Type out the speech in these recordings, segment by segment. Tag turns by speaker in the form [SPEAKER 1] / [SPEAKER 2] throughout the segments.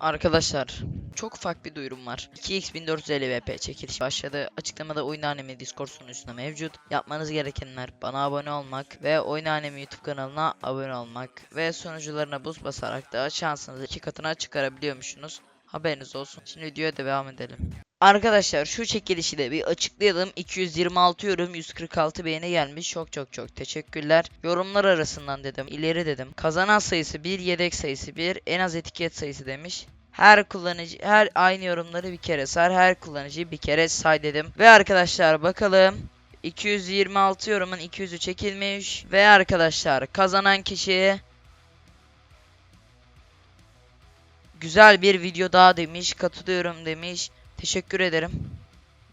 [SPEAKER 1] Arkadaşlar çok ufak bir duyurum var. 2x 1450 VP çekiliş başladı. Açıklamada oyun anemi Discord sunucusunda mevcut. Yapmanız gerekenler bana abone olmak ve oyun anemi YouTube kanalına abone olmak ve sunucularına buz basarak da şansınızı iki katına çıkarabiliyormuşsunuz. Haberiniz olsun. Şimdi videoya devam edelim. Arkadaşlar şu çekilişi de bir açıklayalım. 226 yorum 146 beğeni gelmiş. Çok çok çok teşekkürler. Yorumlar arasından dedim. ileri dedim. Kazanan sayısı 1, yedek sayısı 1, en az etiket sayısı demiş. Her kullanıcı her aynı yorumları bir kere sar. Her kullanıcıyı bir kere say dedim. Ve arkadaşlar bakalım 226 yorumun 200'ü çekilmiş ve arkadaşlar kazanan kişi güzel bir video daha demiş. Katılıyorum demiş. Teşekkür ederim.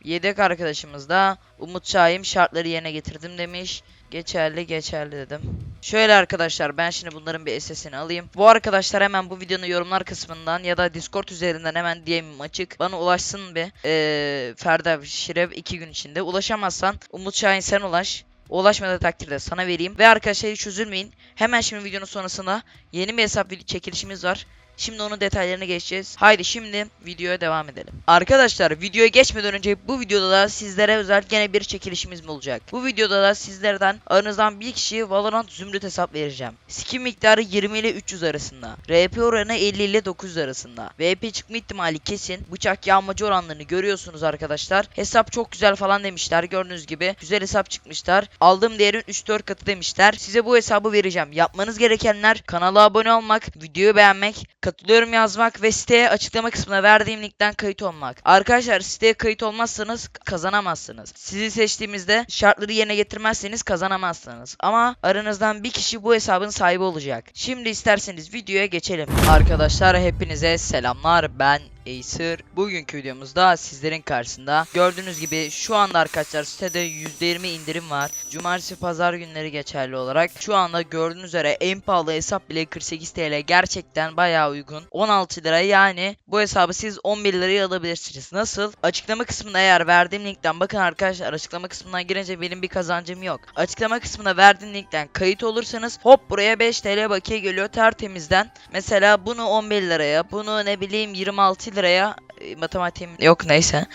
[SPEAKER 1] Yedek arkadaşımız da Umut Şahin şartları yerine getirdim demiş. Geçerli geçerli dedim. Şöyle arkadaşlar ben şimdi bunların bir SS'ini alayım. Bu arkadaşlar hemen bu videonun yorumlar kısmından ya da Discord üzerinden hemen DM'im açık. Bana ulaşsın bir. Ee, Ferda Şirev 2 gün içinde. Ulaşamazsan Umut Şahin sen ulaş. Ulaşmadığı takdirde sana vereyim. Ve arkadaşlar hiç üzülmeyin. Hemen şimdi videonun sonrasında yeni bir hesap çekilişimiz var. Şimdi onun detaylarına geçeceğiz. Haydi şimdi videoya devam edelim. Arkadaşlar videoya geçmeden önce bu videoda da sizlere özel gene bir çekilişimiz mi olacak? Bu videoda da sizlerden aranızdan bir kişiye Valorant Zümrüt hesap vereceğim. Skin miktarı 20 ile 300 arasında. RP oranı 50 ile 900 arasında. VP çıkma ihtimali kesin. Bıçak yağmacı oranlarını görüyorsunuz arkadaşlar. Hesap çok güzel falan demişler. Gördüğünüz gibi güzel hesap çıkmışlar. Aldığım değerin 3-4 katı demişler. Size bu hesabı vereceğim. Yapmanız gerekenler kanala abone olmak, videoyu beğenmek, katılıyorum yazmak ve siteye açıklama kısmına verdiğim linkten kayıt olmak. Arkadaşlar siteye kayıt olmazsanız kazanamazsınız. Sizi seçtiğimizde şartları yerine getirmezseniz kazanamazsınız. Ama aranızdan bir kişi bu hesabın sahibi olacak. Şimdi isterseniz videoya geçelim. Arkadaşlar hepinize selamlar. Ben Acer. Bugünkü videomuzda sizlerin karşısında gördüğünüz gibi şu anda arkadaşlar sitede %20 indirim var. Cumartesi pazar günleri geçerli olarak. Şu anda gördüğünüz üzere en pahalı hesap bile 48 TL gerçekten bayağı uygun. 16 lira yani bu hesabı siz 11 liraya alabilirsiniz. Nasıl? Açıklama kısmında eğer verdiğim linkten bakın arkadaşlar açıklama kısmından girince benim bir kazancım yok. Açıklama kısmına verdiğim linkten kayıt olursanız hop buraya 5 TL bakiye geliyor tertemizden. Mesela bunu 11 liraya, bunu ne bileyim 26 liraya e, matematiğim yok neyse.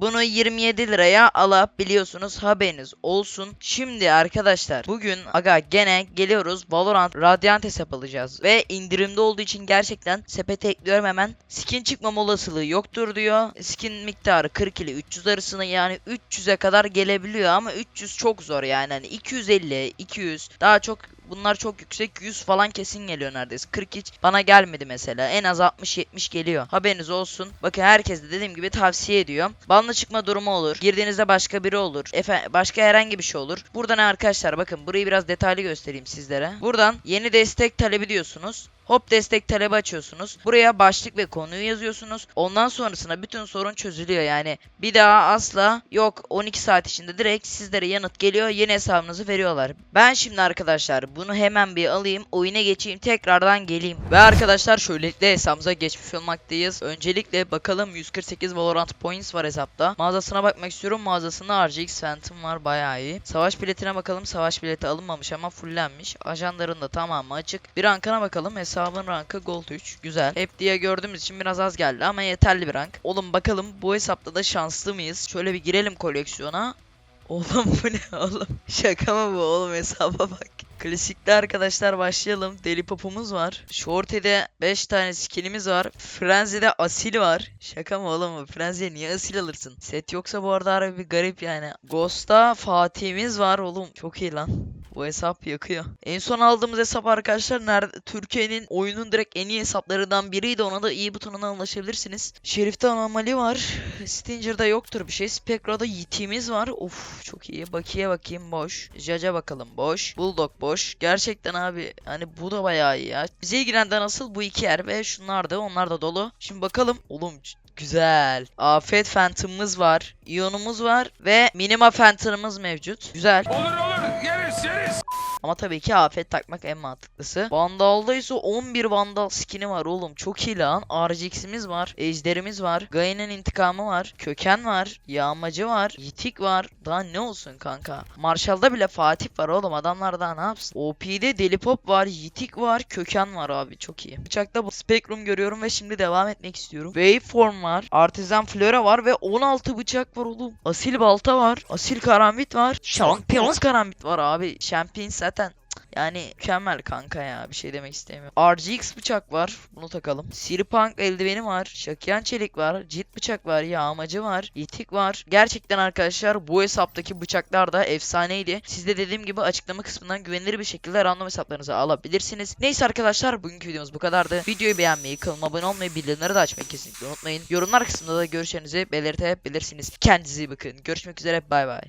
[SPEAKER 1] Bunu 27 liraya alabiliyorsunuz haberiniz olsun. Şimdi arkadaşlar bugün aga gene geliyoruz Valorant Radiant hesap alacağız. Ve indirimde olduğu için gerçekten sepete ekliyorum hemen. Skin çıkmama olasılığı yoktur diyor. Skin miktarı 40 ile 300 arasında yani 300'e kadar gelebiliyor ama 300 çok zor yani. Hani 250, 200 daha çok Bunlar çok yüksek 100 falan kesin geliyor neredeyse. 40 hiç bana gelmedi mesela. En az 60-70 geliyor. Haberiniz olsun. Bakın herkes de dediğim gibi tavsiye ediyorum. Banla çıkma durumu olur. Girdiğinizde başka biri olur. Efe başka herhangi bir şey olur. Buradan arkadaşlar bakın burayı biraz detaylı göstereyim sizlere. Buradan yeni destek talebi diyorsunuz. Hop destek talebi açıyorsunuz. Buraya başlık ve konuyu yazıyorsunuz. Ondan sonrasında bütün sorun çözülüyor yani. Bir daha asla yok 12 saat içinde direkt sizlere yanıt geliyor. Yeni hesabınızı veriyorlar. Ben şimdi arkadaşlar bunu hemen bir alayım. Oyuna geçeyim. Tekrardan geleyim. Ve arkadaşlar şöylelikle hesabımıza geçmiş olmaktayız. Öncelikle bakalım 148 Valorant Points var hesapta. Mağazasına bakmak istiyorum. Mağazasında RGX Phantom var. Bayağı iyi. Savaş biletine bakalım. Savaş bileti alınmamış ama fullenmiş. Ajanların da tamamı açık. Bir rankına bakalım. Hesabın rankı Gold 3. Güzel. Hep diye gördüğümüz için biraz az geldi ama yeterli bir rank. Oğlum bakalım bu hesapta da şanslı mıyız? Şöyle bir girelim koleksiyona. Oğlum bu ne oğlum? Şaka mı bu oğlum hesaba bak. Klasikte arkadaşlar başlayalım. Deli popumuz var. Shorty'de 5 tane skinimiz var. Frenzy'de asil var. Şaka mı oğlum bu? Frenzy'ye niye asil alırsın? Set yoksa bu arada harbi bir garip yani. Ghost'ta Fatih'imiz var oğlum. Çok iyi lan. Bu hesap yakıyor. En son aldığımız hesap arkadaşlar nerede? Türkiye'nin oyunun direkt en iyi hesaplarından biriydi. Ona da iyi butonuna ulaşabilirsiniz. Şerif'te anomali var. Stinger'da yoktur bir şey. Spectre'da yitimiz var. Of çok iyi. Bakiye bakayım boş. Jaja bakalım boş. Bulldog boş. Gerçekten abi hani bu da bayağı iyi ya. Bize ilgilenen asıl bu iki yer ve şunlar da onlar da dolu. Şimdi bakalım. Oğlum Güzel. Afet Phantom'ımız var. Ion'umuz var ve Minima Phantom'ımız mevcut. Güzel.
[SPEAKER 2] Olur olur yeriz yeriz.
[SPEAKER 1] Ama tabii ki afet takmak en mantıklısı. Vandal'da ise 11 Vandal skin'i var oğlum. Çok iyi lan. RGX'imiz var. Ejderimiz var. Gaia'nın intikamı var. Köken var. Yağmacı var. Yitik var. Daha ne olsun kanka. Marshall'da bile Fatih var oğlum. Adamlar daha ne yapsın? OP'de Deli Pop var. Yitik var. Köken var abi. Çok iyi. Bıçakta bu Spectrum görüyorum ve şimdi devam etmek istiyorum. Waveform var. Artisan Flora var ve 16 bıçak var oğlum. Asil balta var. Asil karambit var. Champions karambit var abi. Champions zaten yani mükemmel kanka ya bir şey demek istemiyorum. RGX bıçak var. Bunu takalım. Sirpunk eldiveni var. Şakyan çelik var. Cit bıçak var. Yağmacı var. Yitik var. Gerçekten arkadaşlar bu hesaptaki bıçaklar da efsaneydi. Siz de dediğim gibi açıklama kısmından güvenilir bir şekilde random hesaplarınızı alabilirsiniz. Neyse arkadaşlar bugünkü videomuz bu kadardı. Videoyu beğenmeyi, kanalıma abone olmayı, bildirimleri de açmayı kesinlikle unutmayın. Yorumlar kısmında da görüşlerinizi belirtebilirsiniz. Kendinize iyi bakın. Görüşmek üzere. Bay bay.